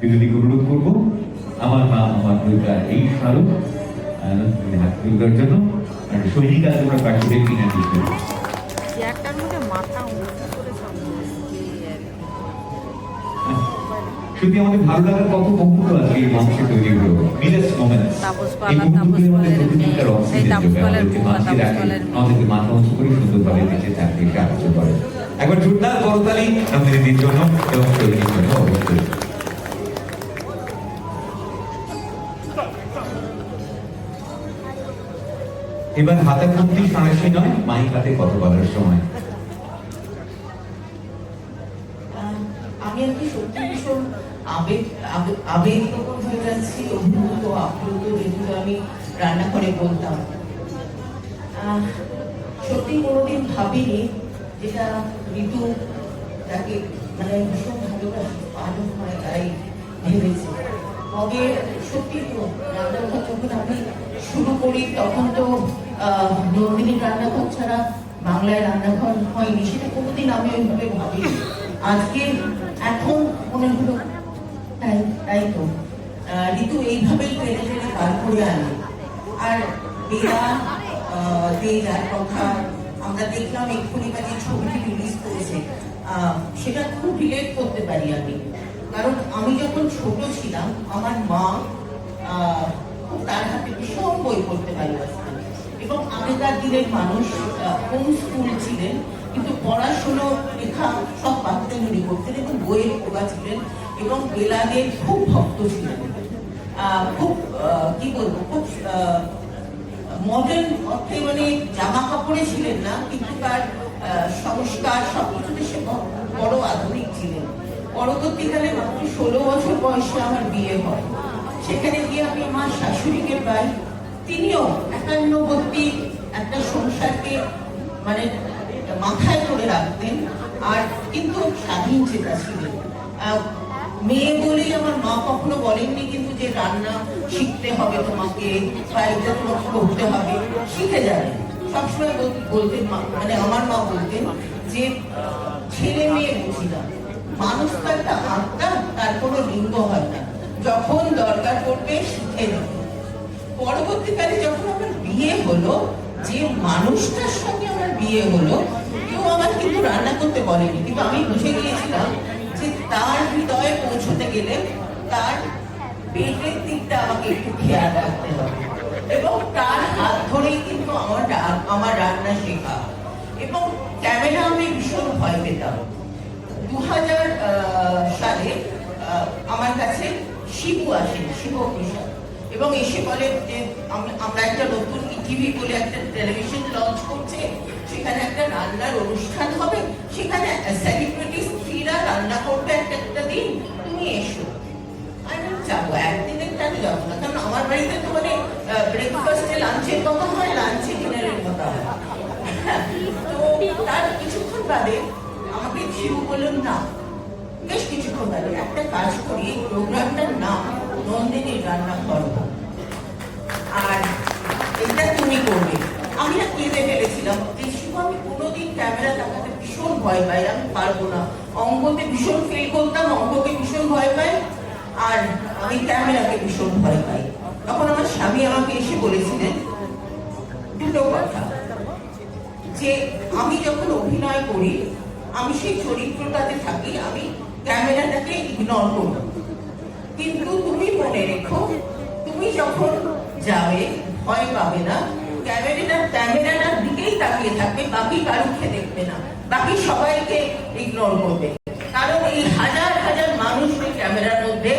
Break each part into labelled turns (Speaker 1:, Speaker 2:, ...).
Speaker 1: বিনোদীকে অনুরোধ করব আমার মা আমার দুর্গা এই স্মারক দুর্গার জন্য সৈনিক প্রার্থীদের কিনে। সত্যি আমাদের ভালো লাগার কত মুহূর্ত আছে এই মঞ্চে তৈরি হলো
Speaker 2: এই
Speaker 1: আমাদেরকে মাথা উঁচু করে সুন্দরভাবে বেঁচে থাকতে সাহায্য করে। একবার জোরদার করতালি আমাদের জন্য এবং জন্য অবশ্যই। এবার হাতে ভর্তি সাঁড়াশি নয় মাইক হাতে কথা বলার সময়?
Speaker 3: আমি আর কি সত্যি আমি যেটা ঋতু তাকে মানে ভীষণ পালন হয় তাই ভেবেছে। সত্যি যখন আমি শুরু করি, তখন তো নন্দিনীর রান্নাঘর ছাড়া বাংলায় রান্নাঘর হয়নি, সেটা কোনোদিন আমি ওইভাবে ভাবিনি। আজকে এখন মনে হলো, তাই তাই তো। ঋতু এইভাবেই টেনে টেনে বার করে আনে আর বেলা যে কথা আমরা দেখলাম, এক্ষুনি বা যে ছবিটি রিলিজ করেছে সেটা খুব রিলেট করতে পারি আমি। কারণ আমি যখন ছোট ছিলাম, আমার মা খুব তার হাতে ভীষণ বই পড়তে ভালোবাসতেন এবং আগেকার দিনের মানুষ কোন স্কুল ছিলেন, কিন্তু পড়াশুনো, লেখা সব বাচ্চাগুলি করতেন এবং বইয়ের খোকা ছিলেন এবং বেলাদের খুব ভক্ত ছিলেন। খুব কি বলব, খুব মডার্ন অর্থে মানে জামা কাপড়ে ছিলেন না, কিন্তু তার সংস্কার সবকিছুতে সে ব- বড় আধুনিক ছিলেন। পরবর্তীকালে মাত্র ষোলো বছর বয়সে আমার বিয়ে হয়। সেখানে গিয়ে আমি আমার শাশুড়িকে পাই তিনিও একান্নবর্তী একটা সংসারকে মানে মাথায় করে রাখতেন। আর কিন্তু স্বাধীন চেতা ছিলেন। মেয়ে বলেই আমার মা কখনো বলেননি কিন্তু যে রান্না শিখতে হবে তোমাকে করতে হবে, শিখে যাবে। সবসময় বলতেন মা মানে আমার মা বলতেন যে, ছেলে মেয়ে বুঝি না। মানুষ তো একটা আত্মা, তার কোনো লিঙ্গ হয় না। যখন দরকার পড়বে শিখে নেবে। পরবর্তীকালে যখন আমার বিয়ে হলো, যে মানুষটার সঙ্গে আমার বিয়ে হলো, কেউ আমার কিন্তু রান্না করতে বলেনি। কিন্তু আমি বুঝে গিয়েছিলাম যে তার হৃদয়ে পৌঁছতে গেলে তার পেটের দিকটা আমাকে একটু খেয়াল রাখতে হবে। এবং তার হাত ধরেই কিন্তু আমার আমার রান্না শেখা। এবং ক্যামেরা আমি ভীষণ ভয় পেতাম। দু হাজার সালে আমার কাছে শিবু আসেন শিব প্রসাদ এবং এসে বলে যে, আমরা একটা নতুন টিভি বলে একটা টেলিভিশন লঞ্চ করছে। সেখানে একটা রান্নার অনুষ্ঠান হবে। সেখানে সেলিব্রিটি স্ত্রীরা রান্না করবে একটা একটা দিন। তুমি এসো। আমি যাব একদিনের কেন যাব না? কারণ আমার বাড়িতে তো মানে ব্রেকফাস্টে লাঞ্চের হয় লাঞ্চে ডিনারের হয়। তো তার কিছুক্ষণ বাদে আমাকে শিবু বললেন না, বেশ কিছুক্ষণ বাদে একটা কাজ করি প্রোগ্রামটার নাম নন্দিনীর রান্না করব। তুমি করবে। আমি না কেঁদে ফেলেছিলাম। যে শিবু আমি কোনোদিন ক্যামেরা দেখাতে ভীষণ ভয় পাই। আমি পারব না। অঙ্কতে ভীষণ ফিল করতাম অঙ্ককে ভীষণ ভয় পাই। আর আমি ক্যামেরাকে ভীষণ ভয় পাই। তখন আমার স্বামী আমাকে এসে বলেছিলেন দুটো কথা। যে আমি যখন অভিনয় করি, আমি সেই চরিত্রটাতে থাকি, আমি ক্যামেরাটাকে ইগনোর করব কিন্তু তুমি মনে রেখো, তুমি যখন যাবে ভয় পাবে না। ক্যামেরাটা, ক্যামেরাটার দিকেই তাকিয়ে থাকবে, বাকি কারুকে দেখবে না। বাকি সবাইকে ইগনোর করবে। কারণ এই হাজার হাজার মানুষ ওই ক্যামেরার মধ্যে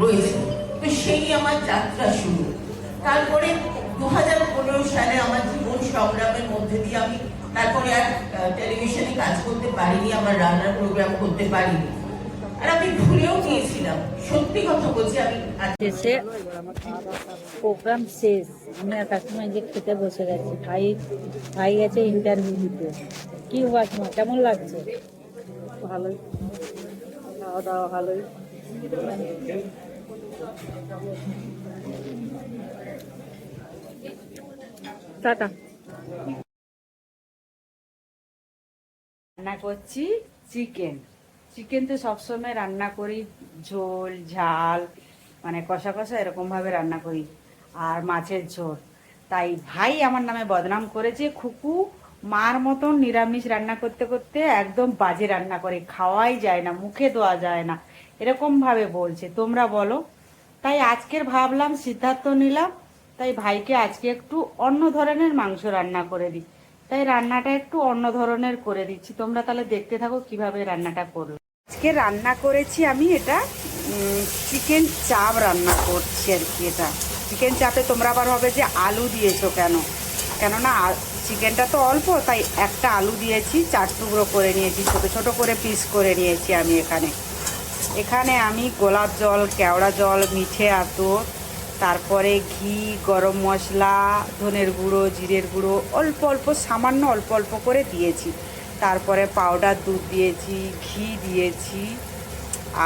Speaker 3: রয়েছে। তো সেই আমার যাত্রা শুরু। তারপরে দু হাজার পনেরো সালে আমার জীবন সংগ্রামের মধ্যে দিয়ে আমি তারপরে আর টেলিভিশনে কাজ করতে পারিনি, আমার রান্নার প্রোগ্রাম করতে পারিনি। আর আমি ভুলেও গিয়েছিলাম। সত্যি কথা বলছি আমি
Speaker 2: শেষে প্রোগ্রাম শেষ। আমি আর কাকিমা যে খেতে বসে গেছি ভাই ভাই গেছে ইন্টারভিউ দিতে। কি কাকিমা কেমন লাগছে?
Speaker 4: ভালোই। খাওয়া দাওয়া ভালোই।
Speaker 2: টাটা।
Speaker 4: রান্না করছি চিকেন
Speaker 2: চিকেন তো সবসময় রান্না করি, ঝোল, ঝাল মানে কষা কষা এরকম ভাবে রান্না করি, আর মাছের ঝোল। তাই ভাই আমার নামে বদনাম করেছে, খুকু মার মতন নিরামিষ রান্না করতে করতে একদম বাজে রান্না করে, খাওয়াই যায় না, মুখে দেওয়া যায় না, এরকম ভাবে বলছে, তোমরা বলো। তাই আজকের ভাবলাম, সিদ্ধান্ত নিলাম, তাই ভাইকে আজকে একটু অন্য ধরনের মাংস রান্না করে দিই। তাই রান্নাটা একটু অন্য ধরনের করে দিচ্ছি, তোমরা তাহলে দেখতে থাকো কীভাবে রান্নাটা করবে। আজকে রান্না করেছি আমি এটা চিকেন চাপ রান্না করছি আর কি এটা। চিকেন চাপে তোমরা আবার হবে যে আলু দিয়েছ কেন? কেননা চিকেনটা তো অল্প, তাই একটা আলু দিয়েছি, চার টুকরো করে নিয়েছি, ছোট ছোট করে পিস করে নিয়েছি আমি এখানে। এখানে আমি গোলাপ জল, কেওড়া জল, মিঠে আতর, তারপরে ঘি, গরম মশলা, ধনের গুঁড়ো, জিরের গুঁড়ো, অল্প অল্প, সামান্য অল্প অল্প করে দিয়েছি। তারপরে পাউডার দুধ দিয়েছি, ঘি দিয়েছি,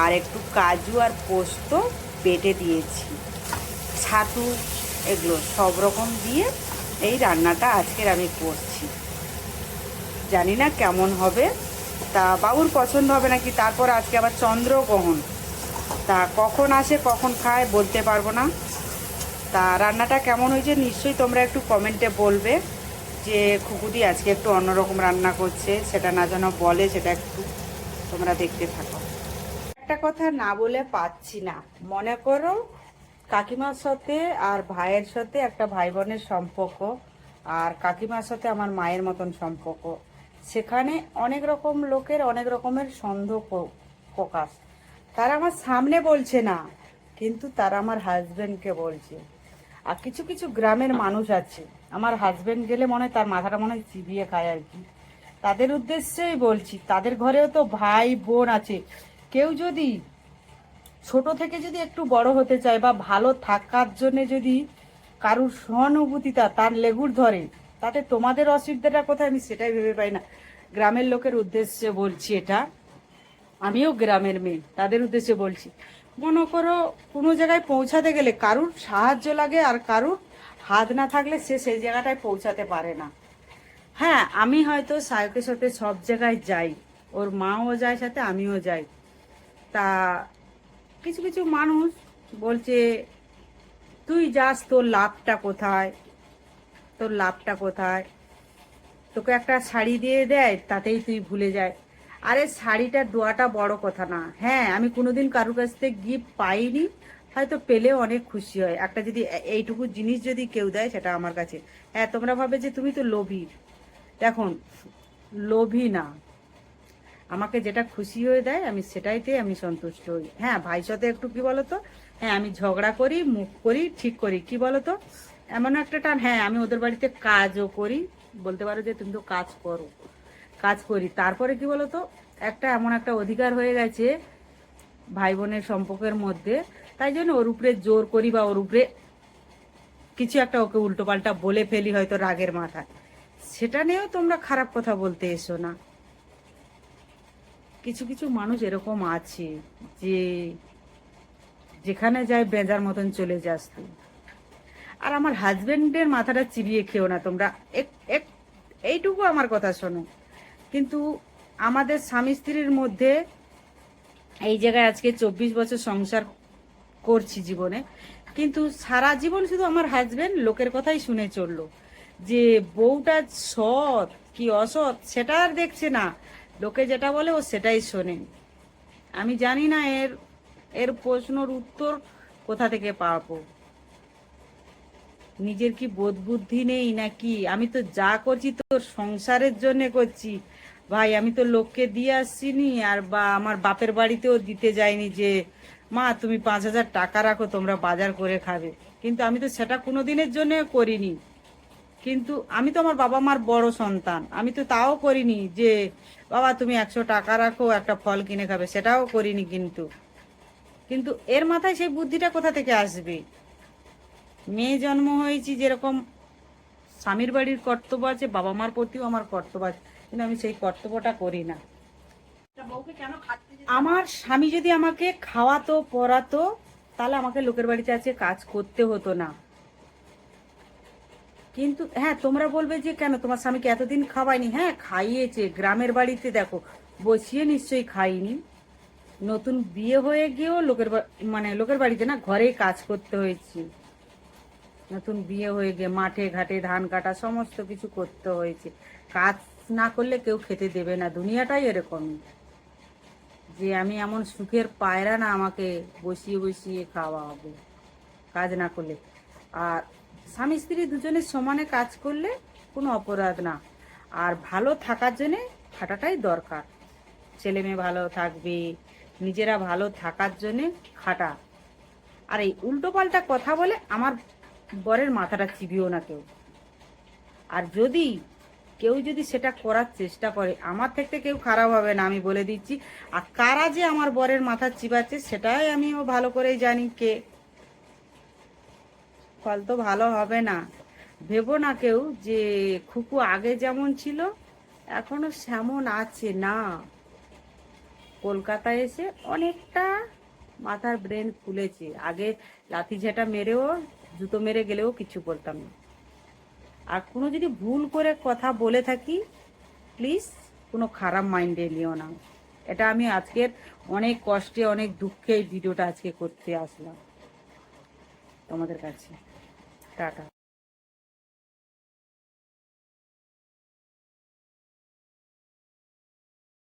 Speaker 2: আর একটু কাজু আর পোস্ত বেটে দিয়েছি। ছাতু এগুলো সব রকম দিয়ে এই রান্নাটা আজকের আমি করছি। জানি না কেমন হবে। তা বাবুর পছন্দ হবে নাকি? তারপর আজকে আবার চন্দ্রগ্রহণ। তা কখন আসে, কখন খায় বলতে পারব না। তা রান্নাটা কেমন হয়েছে নিশ্চয়ই তোমরা একটু কমেন্টে বলবে। যে খুকুদি আজকে একটু অন্যরকম রান্না করছে, সেটা না যেন বলে, সেটা একটু তোমরা দেখতে থাকো। একটা কথা না বলে পাচ্ছি না। মনে করো কাকিমার সাথে আর ভাইয়ের সাথে একটা ভাই বোনের সম্পর্ক, আর কাকিমার সাথে আমার মায়ের মতন সম্পর্ক। সেখানে অনেক রকম লোকের অনেক রকমের সন্দেহ প্রকাশ। তারা আমার সামনে বলছে না, কিন্তু তারা আমার হাজবেন্ডকে বলছে। আর কিছু কিছু গ্রামের মানুষ আছে। আমার হাজবেন্ড গেলে মনে হয় তার মাথাটা মনে হয় চিবিয়ে খায় আর কি। তাদের উদ্দেশ্যেই বলছি, তাদের ঘরেও তো ভাই বোন আছে। কেউ যদি ছোট থেকে যদি একটু বড় হতে চায় বা ভালো থাকার জন্য যদি কারুর সহানুভূতিটা তার লেগুর ধরে, তাতে তোমাদের অসুবিধাটা কোথায় আমি সেটাই ভেবে পাই না। গ্রামের লোকের উদ্দেশ্যে বলছি এটা। আমিও গ্রামের মেয়ে, তাদের উদ্দেশ্যে বলছি। মনে করো কোনো জায়গায় পৌঁছাতে গেলে কারুর সাহায্য লাগে আর কারুর হাত না থাকলে সে সেই জায়গাটায় পৌঁছাতে পারে না। হ্যাঁ আমি হয়তো সায়কের সাথে সব জায়গায় যাই। ওর মাও যায় সাথে, আমিও যাই। তা কিছু কিছু মানুষ বলছে, তুই যাস, তোর লাভটা কোথায়? তোর লাভটা কোথায়? তোকে একটা শাড়ি দিয়ে দেয়, তাতেই তুই ভুলে যায় আরে, শাড়িটা দোয়াটা বড় কথা না। হ্যাঁ আমি কোনোদিন কারুর কাছ থেকে গিফট পাইনি। হয়তো পেলেও অনেক খুশি হয়। একটা যদি এইটুকু জিনিস যদি কেউ দেয়, সেটা আমার কাছে। হ্যাঁ তোমরা ভাবে যে তুমি তো লোভী। দেখুন, লোভী না। আমাকে যেটা খুশি হয়ে দেয়, আমি সেটাইতে আমি সন্তুষ্ট হই। হ্যাঁ ভাই সাথে একটু কি বলতো? হ্যাঁ আমি ঝগড়া করি, মুখ করি, ঠিক করি। কি বলতো? এমন একটা টান হ্যাঁ আমি ওদের বাড়িতে কাজও করি। বলতে পারো যে তুমি তো কাজ করো, কাজ করি। তারপরে কি বলতো? একটা এমন একটা অধিকার হয়ে গেছে ভাই বোনের সম্পর্কের মধ্যে তাই জন্য ওর উপরে জোর করি বা ওর উপরে কিছু একটা ওকে উল্টো পাল্টা বলে ফেলি হয়তো রাগের মাথায়। সেটা নিয়েও তোমরা খারাপ কথা বলতে এসো না। কিছু কিছু মানুষ এরকম আছে যে যেখানে যায় বেজার মতন চলে যাস তুই। আর আমার হাজবেন্ডের মাথাটা চিবিয়ে খেও না তোমরা। এক, এইটুকু আমার কথা শোনো। কিন্তু আমাদের স্বামী স্ত্রীর মধ্যে এই জায়গায় আজকে চব্বিশ বছর সংসার করছি জীবনে। কিন্তু সারা জীবন শুধু আমার হাজবেন্ড লোকের কথাই শুনে চলল। যে বউটা সৎ কি অসৎ সেটা আর দেখছে না। লোকে যেটা বলে ও সেটাই শোনে। আমি জানি না এর এর প্রশ্নর উত্তর কোথা থেকে পাবো। নিজের কি বোধ বুদ্ধি নেই নাকি? আমি তো যা করছি তোর সংসারের জন্য করছি। ভাই, আমি তো লোককে দিয়ে আসছিনি আর বা আমার বাপের বাড়িতেও দিতে যাইনি যে মা, তুমি পাঁচ হাজার টাকা রাখো, তোমরা বাজার করে খাবে। কিন্তু আমি তো সেটা কোনো দিনের জন্য করিনি। কিন্তু আমি তো আমার বাবা মার বড় সন্তান। আমি তো তাও করিনি যে, বাবা, তুমি একশো টাকা রাখো, একটা ফল কিনে খাবে। সেটাও করিনি কিন্তু। কিন্তু এর মাথায় সেই বুদ্ধিটা কোথা থেকে আসবে? মেয়ে জন্ম হয়েছি যেরকম স্বামীর বাড়ির কর্তব্য আছে, বাবা মার প্রতিও আমার কর্তব্য আছে। কিন্তু আমি সেই কর্তব্যটা করি না। আমার স্বামী যদি আমাকে খাওয়াতো পরাতো তাহলে আমাকে লোকের বাড়িতে আছে কাজ করতে হতো না। কিন্তু হ্যাঁ তোমরা বলবে যে কেন তোমার স্বামীকে এতদিন খাওয়ায়নি? হ্যাঁ খাইয়েছে। গ্রামের বাড়িতে দেখো, বসিয়ে নিশ্চয়ই খাইনি। নতুন বিয়ে হয়ে গিয়েও লোকের মানে লোকের বাড়িতে না ঘরেই কাজ করতে হয়েছে। নতুন বিয়ে হয়ে গিয়ে মাঠে ঘাটে ধান কাটা সমস্ত কিছু করতে হয়েছে। কাজ না করলে কেউ খেতে দেবে না। দুনিয়াটাই এরকমই। যে আমি এমন সুখের পায়রা না আমাকে বসিয়ে বসিয়ে খাওয়া হবে কাজ না করলে। আর স্বামী স্ত্রী দুজনের সমানে কাজ করলে কোনো অপরাধ না। আর ভালো থাকার জন্যে খাটাটাই দরকার। ছেলে মেয়ে ভালো থাকবে, নিজেরা ভালো থাকার জন্যে খাটা। আর এই উল্টো পাল্টা কথা বলে আমার বরের মাথাটা চিবিও না কেউ। আর যদি কেউ যদি সেটা করার চেষ্টা করে, আমার থেকে কেউ খারাপ হবে না, আমি বলে দিচ্ছি। আর কারা যে আমার বরের মাথা চিবাচ্ছে, সেটাই আমিও ভালো করেই জানি কে। ফল তো ভালো হবে না। ভেবো না কেউ যে খুকু আগে যেমন ছিল, এখনও সেমন আছে না। কলকাতায় এসে অনেকটা মাথার ব্রেন খুলেছে। আগে লাথি ঝাঁটা মেরেও, জুতো মেরে গেলেও কিছু বলতাম না। আর কোনো যদি ভুল করে কথা বলে থাকি প্লিজ কোনো খারাপ মাইন্ডে নিও না। এটা আমি আজকের অনেক কষ্টে, অনেক দুঃখে এই ভিডিওটা আজকে করতে আসলাম। তোমাদের কাছে। টাটা।